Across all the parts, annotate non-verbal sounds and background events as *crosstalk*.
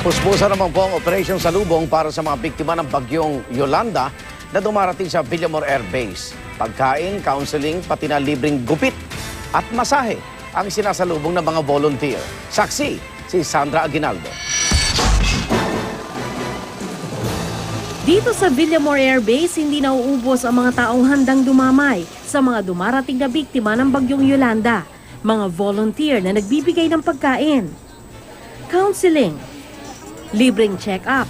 Puspusa naman po ang operasyon sa lubong para sa mga biktima ng bagyong Yolanda na dumarating sa Villamor Air Base. Pagkain, counseling, pati na libreng gupit at masahe ang sinasalubong ng mga volunteer. Saksi, si Sandra Aguinaldo. Dito sa Villamor Air Base, hindi nauubos ang mga taong handang dumamay sa mga dumarating na biktima ng bagyong Yolanda. Mga volunteer na nagbibigay ng pagkain, counseling, libreng check-up,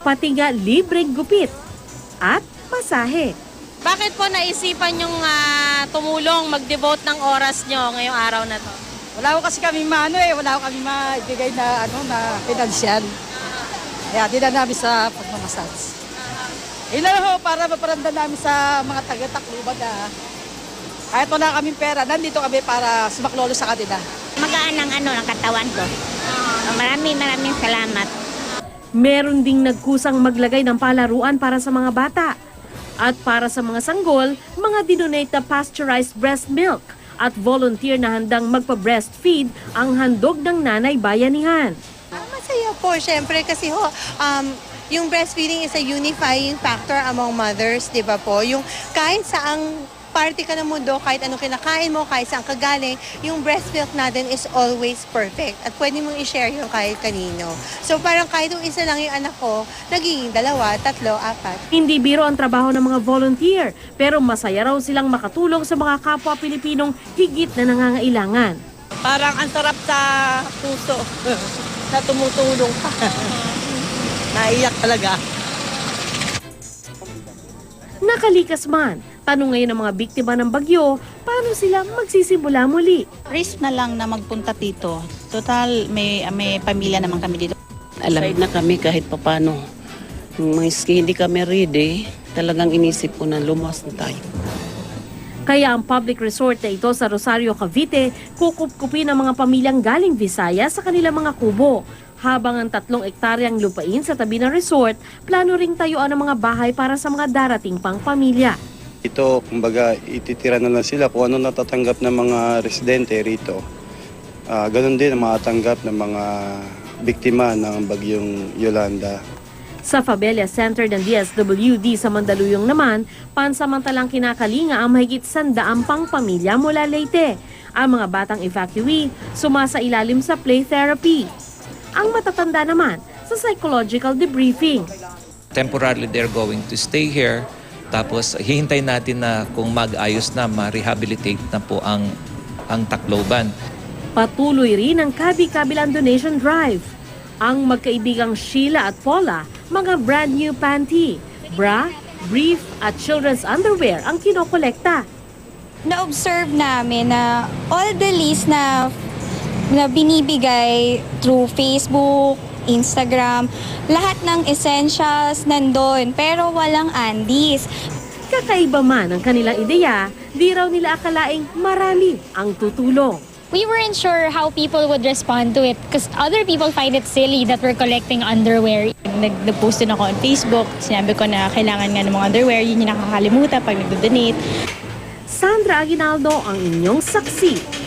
pati nga libreng gupit at masahe. Bakit po naisipan yung ah, tumulong, mag-devote ng oras nyo ngayong araw na to? Wala ko kasi kami maano eh, wala ko kami maibigay na ano na pinansyal. Kaya dinala namin sa pagmamasage. Yun lang ho, para maparamdam namin sa mga taga-Tacloban na kahit wala kaming pera, nandito kami para sumaklolo sa kanila. magaan ng ano ng katawan ko. Maraming maraming salamat. Meron ding nagkusang maglagay ng palaruan para sa mga bata. At para sa mga sanggol, mga dinonate na pasteurized breast milk at volunteer na handang magpa-breastfeed ang handog ng nanay bayanihan. Ah, Masaya po, syempre, kasi ho, um, yung breastfeeding is a unifying factor among mothers, di ba po? Yung kahit saang party ka ng mundo, kahit anong kinakain mo, kahit saan ka galing, yung breast milk natin is always perfect. At pwede mong i-share yung kahit kanino. So parang kahit yung isa lang yung anak ko, nagiging dalawa, tatlo, apat. Hindi biro ang trabaho ng mga volunteer, pero masaya raw silang makatulong sa mga kapwa Pilipinong higit na nangangailangan. Parang ang sarap sa puso *laughs* na tumutulong ka. *laughs* Naiyak talaga. Nakalikas man, tanong ngayon ng mga biktima ng bagyo, paano sila magsisimula muli? risk na lang na magpunta dito. Total, may, may pamilya naman kami dito. alam na kami kahit papano. Maski hindi kami ready, talagang inisip ko na lumas na tayo. Kaya ang public resort na ito sa Rosario, Cavite, kukupkupin ang mga pamilyang galing Visaya sa kanilang mga kubo. Habang ang tatlong ektaryang lupain sa tabi ng resort, plano ring tayuan ang mga bahay para sa mga darating pang pamilya. Ito, kumbaga, ititira na lang sila kung ano natatanggap ng mga residente rito. Ah, ganun din ang matatanggap ng mga biktima ng bagyong Yolanda. Sa Fabella Center ng DSWD sa Mandaluyong naman, pansamantalang kinakalinga ang mahigit sandaang pang pamilya mula Leyte. Ang mga batang evacuee sumasa ilalim sa play therapy. Ang matatanda naman sa psychological debriefing. temporarily they're going to stay here. Tapos hihintay natin na kung mag-ayos na, ma-rehabilitate na po ang, ang Tacloban. Patuloy rin ang kabi-kabilang donation drive. Ang magkaibigang Sheila at Paula, mga brand new panty, bra, brief at children's underwear ang kinokolekta. na-observe namin na all the list na na binibigay through Facebook, Instagram, lahat ng essentials nandun, pero walang undies. Kakaiba man ang kanilang ideya, di raw nila akalaing marami ang tutulong. We weren't sure how people would respond to it because other people find it silly that we're collecting underwear. Nag, nag-post din ako on Facebook. Sinabi ko na kailangan nga ng mga underwear. Yun yung nakakalimutan pag nagdo-donate. Sandra Aguinaldo ang inyong saksi